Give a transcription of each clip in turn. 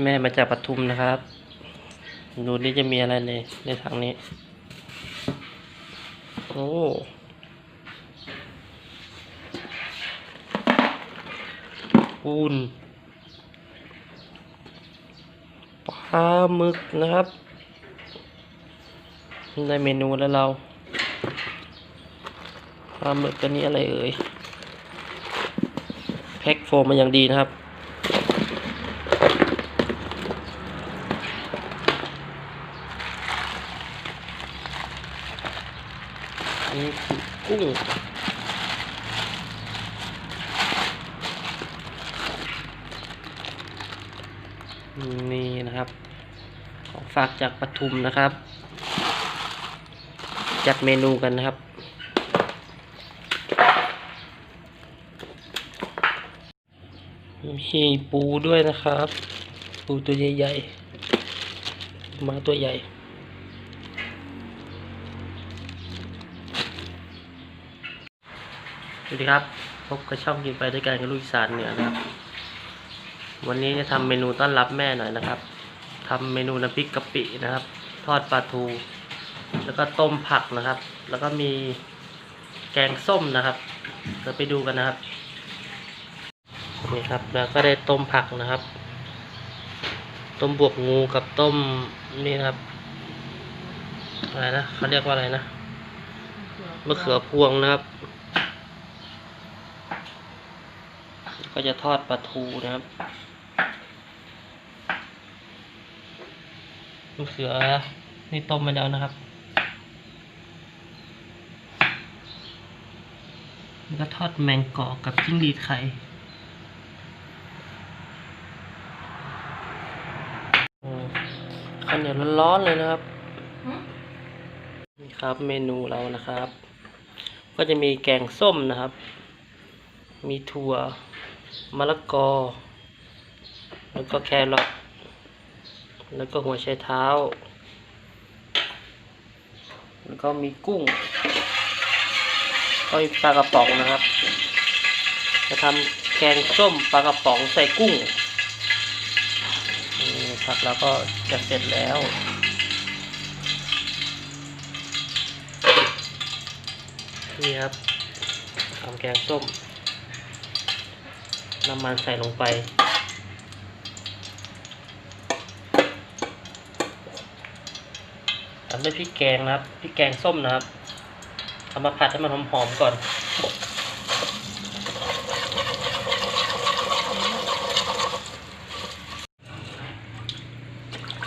แม่มาจากปทุมนะครับ ดูนี่จะมีอะไรในในถังนี้ โอ้ปูนปลาหมึกนะครับ ได้เมนูแล้วเราปลาหมึกตัวนี้อะไรเอ่ย แพ็คโฟมมาอย่างดีนะครับ นี่คือกุ้งนี่นะครับ ของฝากจากปทุมนะครับ จัดเมนูกันนะครับมีปูด้วยนะครับ ปูตัวใหญ่ๆมาตัวใหญ่ วัสดีครับพบกับช่องกินไปด้วยกันกับลูกอีสานเหนือนะครับ วันนี้จะทำเมนูต้อนรับแม่หน่อยนะครับทำเมนูน้ำพริกกะปินะครับ ทอดปลาทู แล้วก็ต้มผักนะครับ แล้วก็มีแกงส้มนะครับเราไปดูกันนะครับนี่ครับแล้วก็ได้ต้มผักนะครับ ต้มบวกงูกับต้มนี่นะครับอะไรนะเขาเรียกว่าอะไรนะมะเขือพวงนะครับ ก็จะทอดปลาทูนะครับมะเขือนี่ต้มมาแล้วนะครับแล้วก็ทอดแมงกอกกับจิ้งหรีดไข่อืมข้าวเหนียวร้อนๆเลยนะครับนี่ครับเมนูเรานะครับ ก็จะมีแกงส้มนะครับ มีถั่ว มะละกอ แล้วก็แครอทแล้วก็หัวไชเท้า แล้วก็มีกุ้งก็มีปลากระป๋องนะครับ จะทำแกงส้มปลากระป๋องใส่กุ้งนี่ครับแล้วก็จะเสร็จแล้วนี่ครับทำแกงส้ม น้ำมันใส่ลงไป ตามด้วยพริกแกงนะครับ พริกแกงส้มนะครับ เอามาผัดให้มันหอมๆก่อน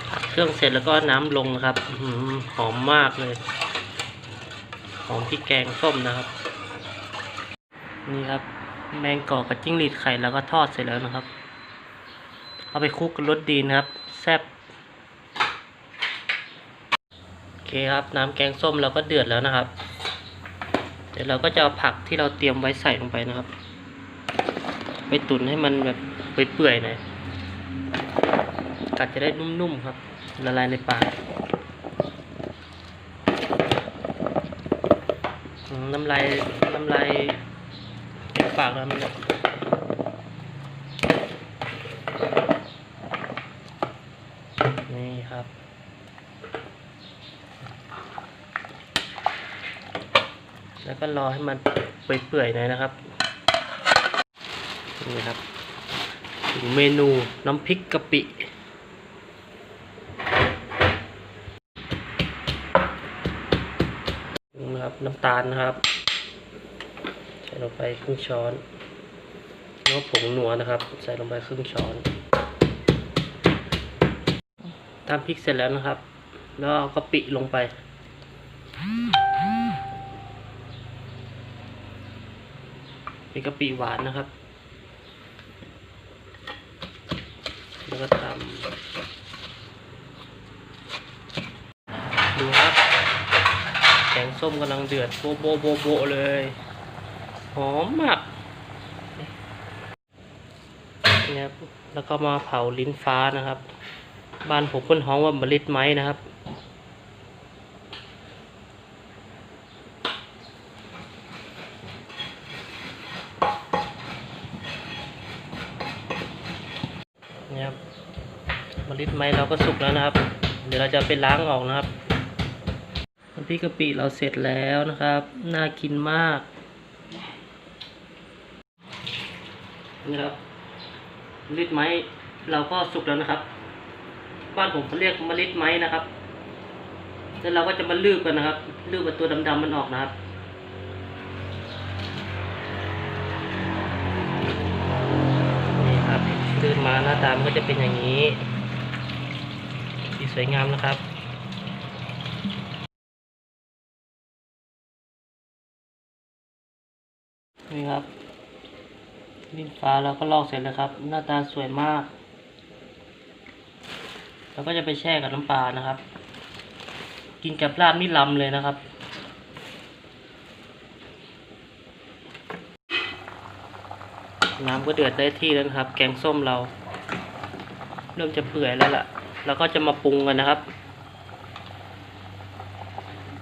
ผัดเครื่องเสร็จแล้วก็น้ำลงนะครับหอมมากเลย หอมพริกแกงส้มนะครับ นี่ครับ แมงกอกกับจิ้งหรีดไข่แล้วก็ทอดเสร็จแล้วนะครับ เอาไปคลุกกับรสดีนะครับ แซ่บโอเคครับ น้ำแกงส้มเราก็เดือดแล้วนะครับ เดี๋ยวเราก็จะเอาผักที่เราเตรียมไว้ใส่ลงไปนะครับ ไปตุ๋นให้มันแบบเปื่อยๆหน่อยกัดจะได้นุ่มๆครับละลายในปากน้ำลายน้ำลาย ปากแล้วมันแบบนี่ครับแล้วก็รอให้มันเปื่อยๆหน่อยนะครับ นี่ครับถึงเมนูน้ำพริกกะปินะครับน้ำตาลนะครับ ส่ลงไปครึ่งช้อนแล้วผงหนัวนะครับ ใส่ลงไปครึ่งช้อนตามพริกเสร็จแล้วนะครับ แล้วเอากะปิลงไป เป็นกะปิหวานนะครับ แล้วก็ตำดูครับ แกงส้มกำลังเดือดโบโบโบโบเลย หอมมากเนี่ยครับแล้วก็มาเผาลิ้นฟ้านะครับ บ้านผมเพิ่นฮ้องว่ามะลิดไม้นะครับเนี่ยครับลิดไม้เราก็สุกแล้วนะครับ เดี๋ยวเราจะไปล้างออกนะครับน้ำพริกกะปิเราเสร็จแล้วนะครับ น่ากินมาก นี่ครับมลิดไม้เราก็สุกแล้วนะครับ บ้านผมเขาเรียกมะลิดไม้นะครับ แล้วเราก็จะมาลืบกันนะครับลืบเอาตัวดำๆมันออกนะครับนี่ครับตื่นมาหน้าตามันก็จะเป็นอย่างนี้สีสวยงามนะครับ นี่ครับลิ้น ฟ้าเราก็ลอกเสร็จแล้วครับ หน้าตาสวยมากเราก็จะไปแช่กับน้ำปลานะครับ กินกับลาบนี่ลำเลยนะครับ น้ำก็เดือดได้ที่แล้วครับ แกงส้มเรา เริ่มจะเปื่อยแล้วล่ะเราก็จะมาปรุงกันนะครับ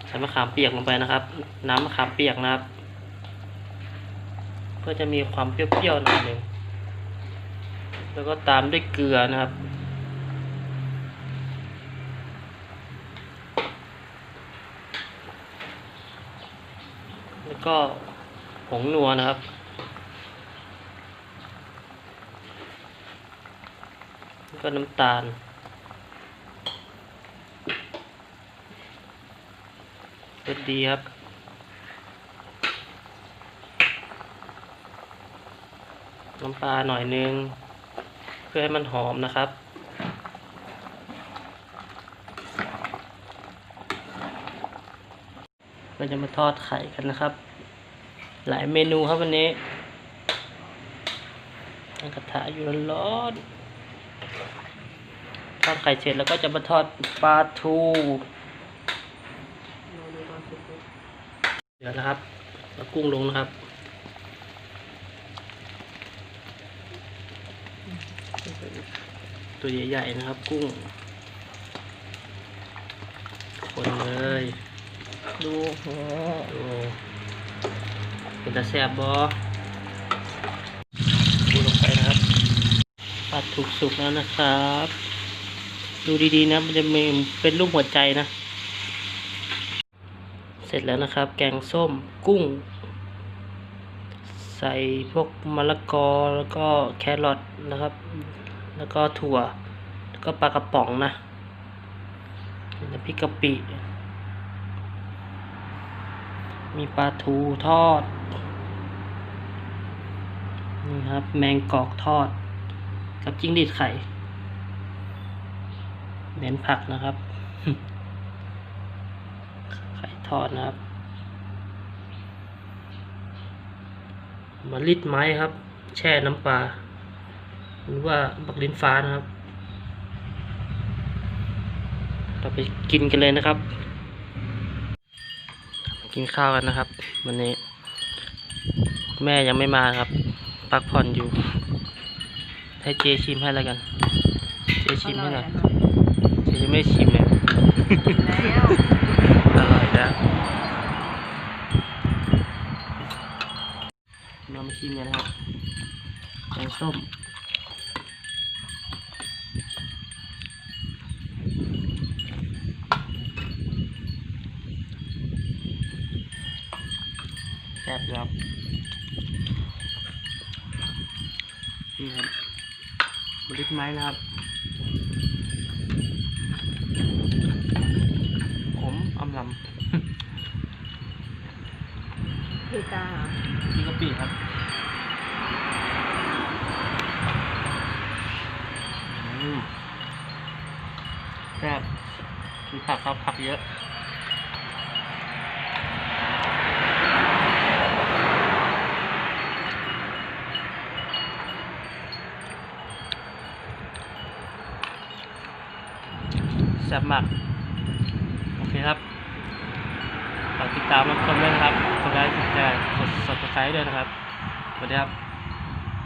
ใส่มะขามเปียกลงไปนะครับ น้ำมะขามเปียกนะครับ เพื่อจะมีความเปรี้ยวๆหน่อยหนึ่งแล้วก็ตามด้วยเกลือนะครับ แล้วก็ผงนัวนะครับแล้วก็น้ำตาลรสดีครับ น้ำปลาหน่อยนึง เพื่อให้มันหอมนะครับ เราจะมาทอดไข่กันนะครับ หลายเมนูครับวันนี้ตั้งกระทะอยู่ร้อนทอดไข่เสร็จแล้วก็จะมาทอดปลาทูเดี๋ยวนะครับแล้วกุ้งลงนะครับ ตัวใหญ่ๆนะครับ กุ้งคนเลยดูโหดูเป็นตาแซบบอดูลงไปนะครับผัดถูกสุกแล้วนะครับ ดูดีๆนะมันจะมีเป็นรูปหัวใจนะ เสร็จแล้วนะครับ แกงส้มกุ้ง ใส่พวกมะละกอแล้วก็แครอทนะครับ แล้วก็ถั่ว แล้วก็ปลากระป๋องนะน้ำพริกกะปิ มีปลาทูทอด นี่ครับ แมงกอกทอด กับจิ้งหรีดไข่ เน้นผักนะครับ ไข่ทอดนะครับมะลิดไม้ครับ แช่น้ำปลา หรือว่าบักลิ้นฟ้านะครับ เราไปกินกันเลยนะครับ กินข้าวกันนะครับ วันนี้ แม่ยังไม่มาครับพักผ่อนอยู่ ให้เจชิมให้แล้วกัน เจชิมให้หน่อยเจยังไม่ชิมเลยแล้วอร่อยนะเรามาชิมกันนะครับแกงส้ม ซ่บอยู่ครับนี่ครับบริษไม้นะครับ ผมอำลำคือตากินกะปิครับอืมแซ่บมีผักครับผักเยอะ ซ่บมาก โอเคครับฝากติดตามรับชมด้วยนะครับกดไลค์กดแชร์กด subscribe ด้วยนะครับสวัสดีครับ